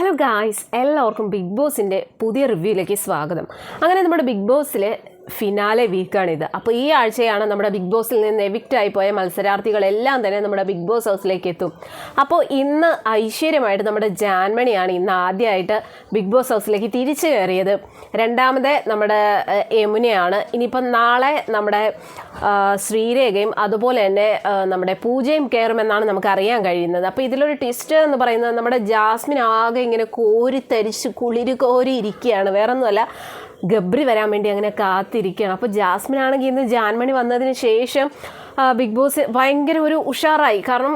Hello guys എല്ലാവർക്കും big ബോസിന്റെ പുതിയ റിവ്യൂയിലേക്ക് സ്വാഗതം. അങ്ങനെ നമ്മുടെ ബിഗ് ബോസിലെ ഫിനാലെ വീക്കാണിത്. അപ്പോൾ ഈ ആഴ്ചയാണ് നമ്മുടെ ബിഗ് ബോസിൽ നിന്ന് എവിക്റ്റ് ആയി പോയ മത്സരാർത്ഥികളെല്ലാം തന്നെ നമ്മുടെ ബിഗ് ബോസ് ഹൗസിലേക്ക് എത്തും. അപ്പോൾ ഇന്ന് ഐശ്വര്യമായിട്ട് നമ്മുടെ ജാൻമണിയാണ് ഇന്ന് ആദ്യമായിട്ട് ബിഗ് ബോസ് ഹൗസിലേക്ക് തിരിച്ചു കയറിയത്. രണ്ടാമത് നമ്മുടെ യമുനയാണ്. ഇനിയിപ്പം നാളെ നമ്മുടെ ശ്രീരേഖയും അതുപോലെ തന്നെ നമ്മുടെ പൂജയും കയറുമെന്നാണ് നമുക്ക് അറിയാൻ കഴിയുന്നത്. അപ്പോൾ ഇതിലൊരു ട്വിസ്റ്റ് എന്ന് പറയുന്നത് നമ്മുടെ ജാസ്മിൻ ആകെ ഇങ്ങനെ കോരിത്തരിച്ച് കുളിര് കോരി ഇരിക്കുകയാണ് വേറെ ഒന്നുമല്ല ഗബ്രി വരാൻ വേണ്ടി അങ്ങനെ കാത്തിരിക്കുകയാണ്. അപ്പോൾ ജാസ്മിൻ ആണെങ്കിൽ ഇന്ന് ജാൻമണി വന്നതിന് ശേഷം ബിഗ് ബോസ് ഭയങ്കര ഒരു ഉഷാറായി. കാരണം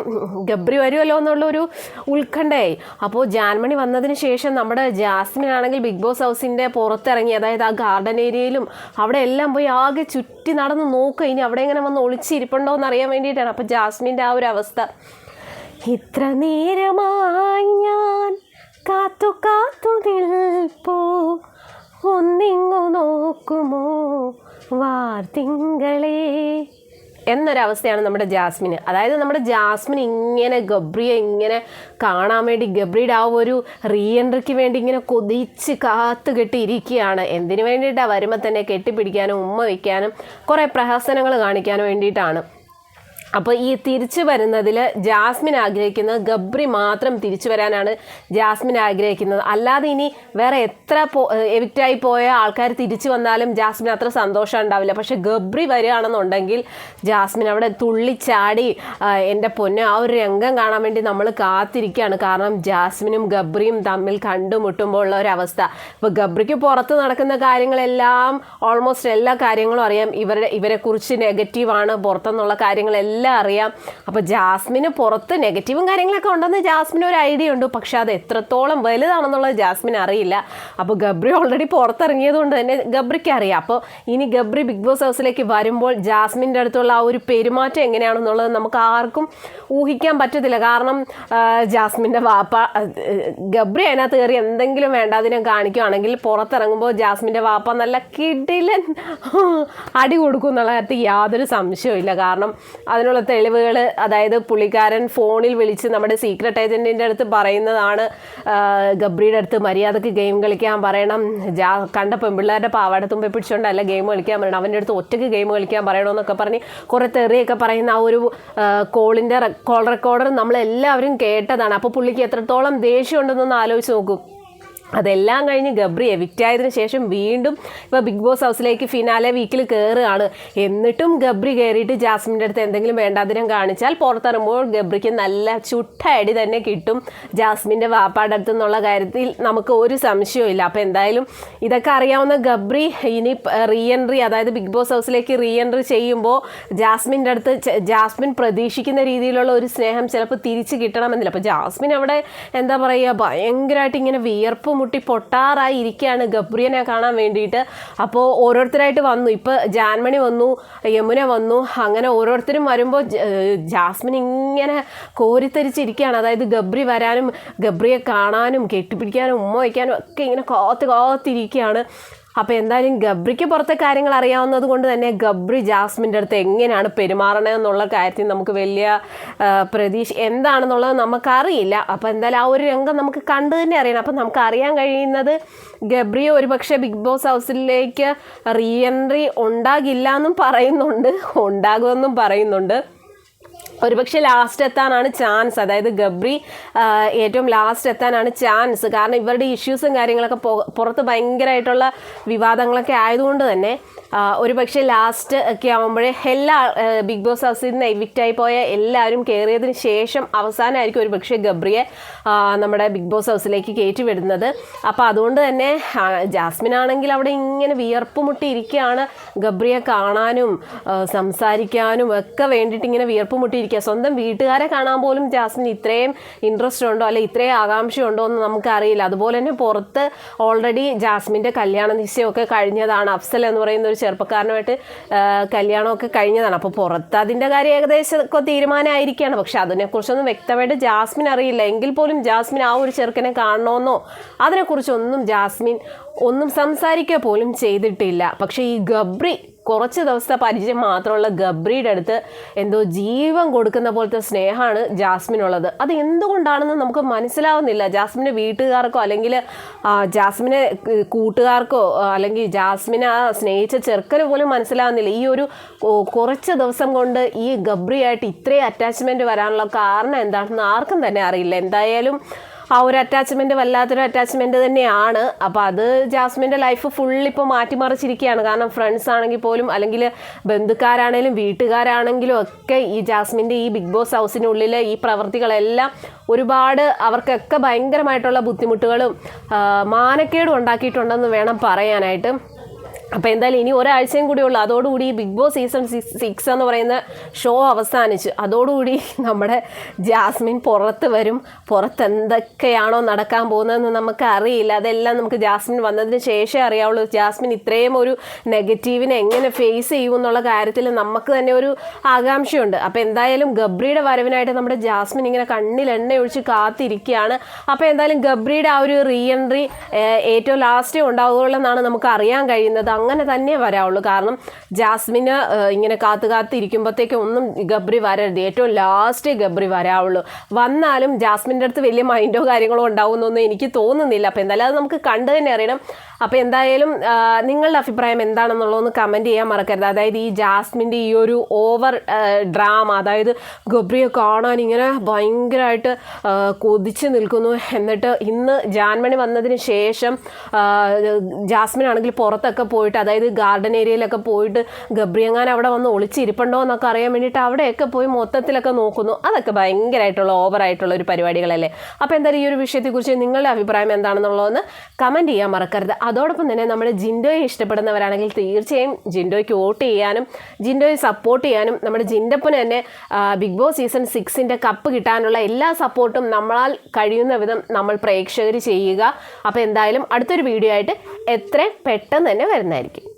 ഗബ്രി വരുമല്ലോ എന്നുള്ള ഒരു ഉത്കണ്ഠയായി. അപ്പോൾ ജാൻമണി വന്നതിന് ശേഷം നമ്മുടെ ജാസ്മിൻ ആണെങ്കിൽ ബിഗ് ബോസ് ഹൗസിന്റെ പുറത്തിറങ്ങി അതായത് ആ ഗാർഡൻ ഏരിയയിലും അവിടെ എല്ലാം പോയി ആകെ ചുറ്റി നടന്ന് നോക്കുക. ഇനി അവിടെ എങ്ങനെ വന്ന് ഒളിച്ചിരിപ്പുണ്ടോ എന്ന് അറിയാൻ വേണ്ടിയിട്ടാണ്. അപ്പോൾ ജാസ്മിന്റെ ആ ഒരു അവസ്ഥ. ഇത്ര നേരമായി ഞാൻ കാത്തു കാത്തു നിൽപ്പൂ. ഒന്നിങ്ങു നോക്കുമോ? വാർത്തിങ്കളേ. എന്നൊരവസ്ഥയാണ് നമ്മുടെ ജാസ്മിന്. അതായത് നമ്മുടെ ജാസ്മിൻ ഇങ്ങനെ ഗബ്രിയെ ഇങ്ങനെ കാണാൻ വേണ്ടി ഗബ്രിയുടെ ആ ഒരു റീ എൻട്രിക്ക് വേണ്ടി ഇങ്ങനെ കൊതിച്ച് കാത്തു കെട്ടിയിരിക്കുകയാണ്. എന്തിനു വേണ്ടിയിട്ടാണ് വരുമ്പോൾ തന്നെ കെട്ടിപ്പിടിക്കാനും ഉമ്മ വയ്ക്കാനും കുറേ പ്രഹസനങ്ങൾ കാണിക്കാനും വേണ്ടിയിട്ടാണ്. അപ്പോൾ ഈ തിരിച്ചു വരുന്നതിൽ ജാസ്മിൻ ആഗ്രഹിക്കുന്നത് ഗബ്രി മാത്രം തിരിച്ചു വരാനാണ് ജാസ്മിൻ ആഗ്രഹിക്കുന്നത്. അല്ലാതെ ഇനി വേറെ എത്ര പോ എവിക്റ്റായി പോയ ആൾക്കാർ തിരിച്ചു വന്നാലും ജാസ്മിൻ അത്ര സന്തോഷം ഉണ്ടാവില്ല. പക്ഷെ ഗബ്രി വരികയാണെന്നുണ്ടെങ്കിൽ ജാസ്മിൻ അവിടെ തുള്ളിച്ചാടി എന്റെ പൊന്ന് ആ ഒരു രംഗം കാണാൻ വേണ്ടി നമ്മൾ കാത്തിരിക്കുകയാണ്. കാരണം ജാസ്മിനും ഗബ്രിയും തമ്മിൽ കണ്ടുമുട്ടുമ്പോൾ ഉള്ള ഒരു അവസ്ഥ ഇപ്പോൾ ഗബ്രിക്ക് പുറത്ത് നടക്കുന്ന കാര്യങ്ങളെല്ലാം ഓൾമോസ്റ്റ് എല്ലാ കാര്യങ്ങളും അറിയാം. ഇവരുടെ ഇവരെക്കുറിച്ച് നെഗറ്റീവാണ് പുറത്തുനിന്നുള്ള കാര്യങ്ങളെല്ലാം അറിയാം. അപ്പോൾ ജാസ്മിന് പുറത്ത് നെഗറ്റീവും കാര്യങ്ങളൊക്കെ ഉണ്ടെന്ന് ജാസ്മിന് ഒരു ഐഡിയ ഉണ്ട്. പക്ഷെ അത് എത്രത്തോളം വലുതാണെന്നുള്ളത് ജാസ്മിൻ അറിയില്ല. അപ്പോൾ ഗബ്രി ഓൾറെഡി പുറത്തിറങ്ങിയത് കൊണ്ട് തന്നെ ഗബ്രിക്ക് അറിയാം. അപ്പോൾ ഇനി ഗബ്രി ബിഗ് ബോസ് ഹൗസിലേക്ക് വരുമ്പോൾ ജാസ്മിന്റെ അടുത്തുള്ള ആ ഒരു പെരുമാറ്റം എങ്ങനെയാണെന്നുള്ളത് നമുക്ക് ആർക്കും ഊഹിക്കാൻ പറ്റത്തില്ല. കാരണം ജാസ്മിന്റെ വാപ്പ ഗബ്രി അതിനകത്ത് കയറി എന്തെങ്കിലും വേണ്ടാതിനെ കാണിക്കുകയാണെങ്കിൽ പുറത്തിറങ്ങുമ്പോൾ ജാസ്മിന്റെ വാപ്പ നല്ല കിടിലൻ അടി കൊടുക്കും എന്നുള്ള കാര്യത്തിൽ യാതൊരു സംശയവും കാരണം അതിനുള്ള തെളിവുകൾ അതായത് പുള്ളിക്കാരൻ ഫോണിൽ വിളിച്ച് നമ്മുടെ സീക്രട്ട് ഏജന്റിന്റെ അടുത്ത് പറയുന്നതാണ് ഗബ്രിയുടെ അടുത്ത് മര്യാദയ്ക്ക് ഗെയിം കളിക്കാൻ പറയണം. ജാ കണ്ട പെൺപിള്ളേരുടെ പാവാട തുമ്പെ പിടിച്ചുകൊണ്ടല്ല ഗെയിം കളിക്കാൻ പറയണം. അവന്റെ അടുത്ത് ഒറ്റയ്ക്ക് ഗെയിം കളിക്കാൻ പറയണമെന്നൊക്കെ പറഞ്ഞ് കുറേ തെറിയൊക്കെ പറയുന്ന ആ ഒരു കോളിന്റെ കോൾ റെക്കോർഡർ നമ്മളെല്ലാവരും കേട്ടതാണ്. അപ്പോൾ പുള്ളിക്ക് എത്രത്തോളം ദേഷ്യമുണ്ടെന്നൊന്ന് ആലോചിച്ച് നോക്കൂ. അതെല്ലാം കഴിഞ്ഞ് ഗബ്രി എവിക്റ്റ് ആയതിനു ശേഷം വീണ്ടും ഇപ്പോൾ ബിഗ് ബോസ് ഹൗസിലേക്ക് ഫിനാലെ വീക്കിൽ കയറുകയാണ് എന്നിട്ടും ഗബ്രി കയറിയിട്ട് ജാസ്മിന്റെ അടുത്ത് എന്തെങ്കിലും വേണ്ടാതിരം കാണിച്ചാൽ പുറത്തിറങ്ങുമ്പോൾ ഗബ്രിക്ക് നല്ല ചുട്ട അടി തന്നെ കിട്ടും. ജാസ്മിന്റെ വാപ്പാടെ അടുത്ത് കാര്യത്തിൽ നമുക്ക് ഒരു സംശയവും ഇല്ല. അപ്പോൾ എന്തായാലും ഇതൊക്കെ അറിയാവുന്ന ഗബ്രി ഇനി റീ എൻട്രി അതായത് ബിഗ് ബോസ് ഹൗസിലേക്ക് റീ എൻട്രി ചെയ്യുമ്പോൾ ജാസ്മിന്റെ അടുത്ത് ജാസ്മിൻ പ്രതീക്ഷിക്കുന്ന രീതിയിലുള്ള ഒരു സ്നേഹം ചിലപ്പോൾ തിരിച്ച് കിട്ടണമെന്നില്ല. അപ്പോൾ ജാസ്മിൻ അവിടെ എന്താ പറയുക ഭയങ്കരമായിട്ട് ഇങ്ങനെ വിയർപ്പ് മുട്ടി പൊട്ടാറായി ഇരിക്കുകയാണ് ഗബ്രിയനെ കാണാൻ വേണ്ടിയിട്ട്. അപ്പോൾ ഓരോരുത്തരായിട്ട് വന്നു. ഇപ്പോൾ ജാൻമണി വന്നു യമുന വന്നു. അങ്ങനെ ഓരോരുത്തരും വരുമ്പോൾ ജാസ്മിൻ ഇങ്ങനെ കോരിത്തരിച്ചിരിക്കുകയാണ് അതായത് ഗബ്രി വരാനും ഗബ്രിയെ കാണാനും കെട്ടിപ്പിടിക്കാനും ഉമ്മ വയ്ക്കാനും ഒക്കെ ഇങ്ങനെ കാത്ത് കാത്തിരിക്കുകയാണ് അപ്പോൾ എന്തായാലും ഗബ്രിക്ക് പുറത്തെ കാര്യങ്ങൾ അറിയാവുന്നത് കൊണ്ട് തന്നെ ഗബ്രി ജാസ്മിന്റെ അടുത്ത് എങ്ങനെയാണ് പെരുമാറണേ എന്നുള്ള കാര്യത്തിൽ നമുക്ക് വലിയ പ്രതീക്ഷ എന്താണെന്നുള്ളത് നമുക്കറിയില്ല. അപ്പോൾ എന്തായാലും ആ ഒരു രംഗം നമുക്ക് കണ്ടു തന്നെ അറിയണം. അപ്പം നമുക്ക് അറിയാൻ കഴിയുന്നത് ഗബ്രി ഒരുപക്ഷെ ബിഗ് ബോസ് ഹൗസിലേക്ക് റീ എൻട്രി ഉണ്ടാകില്ല എന്നും പറയുന്നുണ്ട്. ഉണ്ടാകുമെന്നും പറയുന്നുണ്ട്. ഒരുപക്ഷെ ലാസ്റ്റ് എത്താനാണ് ചാൻസ് അതായത് ഗബ്രി ഏറ്റവും ലാസ്റ്റ് എത്താനാണ് ചാൻസ് കാരണം ഇവരുടെ ഇഷ്യൂസും കാര്യങ്ങളൊക്കെ പുറത്ത് ഭയങ്കരമായിട്ടുള്ള വിവാദങ്ങളൊക്കെ ആയതുകൊണ്ട് തന്നെ ഒരു ഒരുപക്ഷെ ലാസ്റ്റ് ഒക്കെ ആകുമ്പോഴേ എല്ലാ ബിഗ് ബോസ് ഹൗസിൽ നിന്ന് എവിക്റ്റായി പോയ എല്ലാവരും കയറിയതിന് ശേഷം അവസാനമായിരിക്കും ഒരുപക്ഷെ ഗബ്രിയെ നമ്മുടെ ബിഗ് ബോസ് ഹൗസിലേക്ക് കയറ്റി വിടുന്നത് അപ്പോൾ അതുകൊണ്ട് തന്നെ ജാസ്മിൻ ആണെങ്കിൽ അവിടെ ഇങ്ങനെ വിയർപ്പ് മുട്ടിയിരിക്കുകയാണ് ഗബ്രിയെ കാണാനും സംസാരിക്കാനും ഒക്കെ വേണ്ടിയിട്ട് ഇങ്ങനെ വിയർപ്പ് മുട്ടിയിരിക്കുക സ്വന്തം വീട്ടുകാരെ കാണാൻ പോലും ജാസ്മിൻ ഇത്രയും ഇൻട്രസ്റ്റ് ഉണ്ടോ? അല്ലെ ഇത്രയും ആകാംക്ഷ ഉണ്ടോ എന്ന് നമുക്കറിയില്ല. അതുപോലെ തന്നെ പുറത്ത് ഓൾറെഡി ജാസ്മിന്റെ കല്യാണ നിശ്ചയമൊക്കെ കഴിഞ്ഞതാണ്. അഫ്സൽ എന്ന് പറയുന്ന ഒരു ചെറുപ്പക്കാരനുമായിട്ട് കല്യാണമൊക്കെ കഴിഞ്ഞതാണ്. അപ്പോൾ പുറത്ത് അതിന്റെ കാര്യം ഏകദേശം ഒക്കെ തീരുമാനമായിരിക്കുകയാണ്. പക്ഷെ അതിനെക്കുറിച്ചൊന്നും വ്യക്തമായിട്ട് ജാസ്മിൻ അറിയില്ല. എങ്കിൽ പോലും ജാസ്മിൻ ആ ഒരു ചെറുക്കനെ കാണണമെന്നോ അതിനെക്കുറിച്ചൊന്നും ജാസ്മിൻ ഒന്നും സംസാരിക്കുക പോലും ചെയ്തിട്ടില്ല. പക്ഷേ ഈ ഗബ്രി കുറച്ച് ദിവസത്തെ പരിചയം മാത്രമുള്ള ഗബ്രിയുടെ അടുത്ത് എന്തോ ജീവൻ കൊടുക്കുന്ന പോലത്തെ സ്നേഹമാണ് ജാസ്മിനുള്ളത്. അത് എന്തുകൊണ്ടാണെന്ന് നമുക്ക് മനസ്സിലാവുന്നില്ല. ജാസ്മിന്റെ വീട്ടുകാർക്കോ അല്ലെങ്കിൽ ജാസ്മിനെ കൂട്ടുകാർക്കോ അല്ലെങ്കിൽ ജാസ്മിനെ ആ സ്നേഹിച്ച ചെറുക്കന് പോലും മനസ്സിലാവുന്നില്ല. ഈ ഒരു കുറച്ച് ദിവസം കൊണ്ട് ഈ ഗബ്രിയായിട്ട് ഇത്രയും അറ്റാച്ച്മെന്റ് വരാനുള്ള കാരണം എന്താണെന്ന് ആർക്കും തന്നെ അറിയില്ല. എന്തായാലും ആ ഒരു അറ്റാച്ച്മെന്റ് വല്ലാത്തൊരു അറ്റാച്ച്മെന്റ് തന്നെയാണ്. അപ്പോൾ അത് ജാസ്മിന്റെ ലൈഫ് ഫുൾ ഇപ്പോൾ മാറ്റിമറിച്ചിരിക്കുകയാണ്. കാരണം ഫ്രണ്ട്സ് ആണെങ്കിൽ പോലും അല്ലെങ്കിൽ ബന്ധുക്കാരാണെങ്കിലും വീട്ടുകാരാണെങ്കിലും ഒക്കെ ഈ ജാസ്മിന്റെ ഈ ബിഗ് ബോസ് ഹൗസിനുള്ളിൽ ഈ പ്രവൃത്തികളെല്ലാം ഒരുപാട് അവർക്കൊക്കെ ഭയങ്കരമായിട്ടുള്ള ബുദ്ധിമുട്ടുകളും മാനക്കേടും ഉണ്ടാക്കിയിട്ടുണ്ടെന്ന് വേണം പറയാനായിട്ട്. അപ്പോൾ എന്തായാലും ഇനി ഒരാഴ്ചയും കൂടി ഉള്ളു. അതോടുകൂടി ബിഗ് ബോസ് സീസൺ സിക്സ് എന്ന് പറയുന്ന ഷോ അവസാനിച്ചു. അതോടുകൂടി നമ്മുടെ ജാസ്മിൻ പുറത്ത് വരും. പുറത്ത് എന്തൊക്കെയാണോ നടക്കാൻ പോകുന്നതെന്ന് നമുക്ക് അറിയില്ല. അതെല്ലാം നമുക്ക് ജാസ്മിൻ വന്നതിന് ശേഷമേ അറിയാവുള്ളൂ. ജാസ്മിൻ ഇത്രയും ഒരു നെഗറ്റീവിനെ എങ്ങനെ ഫേസ് ചെയ്യും എന്നുള്ള കാര്യത്തിൽ നമുക്ക് തന്നെ ഒരു ആകാംക്ഷയുണ്ട്. അപ്പോൾ എന്തായാലും ഗബ്രിയുടെ വരവിനായിട്ട് നമ്മുടെ ജാസ്മിൻ ഇങ്ങനെ കണ്ണിൽ എണ്ണ ഒഴിച്ച് കാത്തിരിക്കുകയാണ്. അപ്പോൾ എന്തായാലും ഗബ്രിയുടെ ആ ഒരു റീ എൻട്രി ഏറ്റവും ലാസ്റ്റേ ഉണ്ടാവുകയുള്ളൂ എന്നാണ് നമുക്ക് അറിയാൻ കഴിയുന്നത്. അങ്ങനെ തന്നെ വരാവുള്ളൂ. കാരണം ജാസ്മിന് ഇങ്ങനെ കാത്തു കാത്തിരിക്കുമ്പോഴത്തേക്കും ഒന്നും ഗബ്രി വരരുത്. ഏറ്റവും ലാസ്റ്റ് ഗബ്രി വരാവുള്ളൂ. വന്നാലും ജാസ്മിന്റെ അടുത്ത് വലിയ മൈൻഡോ കാര്യങ്ങളോ ഉണ്ടാവുമെന്നൊന്നും എനിക്ക് തോന്നുന്നില്ല. അപ്പോൾ എന്തായാലും അത് നമുക്ക് കണ്ടു തന്നെ അറിയണം. അപ്പോൾ എന്തായാലും നിങ്ങളുടെ അഭിപ്രായം എന്താണെന്നുള്ളതൊന്ന് കമന്റ് ചെയ്യാൻ മറക്കരുത്. അതായത് ഈ ജാസ്മിന്റെ ഈ ഒരു ഓവർ ഡ്രാമ അതായത് ഗബ്രിയെ കാണാൻ ഇങ്ങനെ ഭയങ്കരമായിട്ട് കൊതിച്ച് നിൽക്കുന്നു. എന്നിട്ട് ഇന്ന് ജാൻമണി വന്നതിന് ശേഷം ജാസ്മിൻ ആണെങ്കിൽ പുറത്തൊക്കെ പോയിട്ട് അതായത് ഗാർഡൻ ഏരിയയിലൊക്കെ പോയിട്ട് ഗബ്രിയങ്ങാൻ അവിടെ വന്ന് ഒളിച്ചിരിപ്പുണ്ടോ എന്നൊക്കെ അറിയാൻ വേണ്ടിയിട്ട് അവിടെയൊക്കെ പോയി മൊത്തത്തിലൊക്കെ നോക്കുന്നു. അതൊക്കെ ഭയങ്കരമായിട്ടുള്ള ഓവറായിട്ടുള്ള ഒരു പരിപാടികളല്ലേ? അപ്പോൾ എന്തായാലും ഈ ഒരു വിഷയത്തെക്കുറിച്ച് നിങ്ങളുടെ അഭിപ്രായം എന്താണെന്നുള്ളതെന്ന് കമന്റ് ചെയ്യാൻ മറക്കരുത്. അതോടൊപ്പം തന്നെ നമ്മൾ ജിൻഡോയെ ഇഷ്ടപ്പെടുന്നവരാണെങ്കിൽ തീർച്ചയായും ജിൻഡോയ്ക്ക് വോട്ട് ചെയ്യാനും ജിൻഡോയെ സപ്പോർട്ട് ചെയ്യാനും നമ്മുടെ ജിൻഡപ്പന് തന്നെ ബിഗ് ബോസ് സീസൺ സിക്സിന്റെ കപ്പ് കിട്ടാനുള്ള എല്ലാ സപ്പോർട്ടും നമ്മളാൽ കഴിയുന്ന വിധം നമ്മൾ പ്രേക്ഷകർ ചെയ്യുക. അപ്പോൾ എന്തായാലും അടുത്തൊരു വീഡിയോ ആയിട്ട് എത്രയും പെട്ടെന്ന് തന്നെ വരുന്നതായിരിക്കും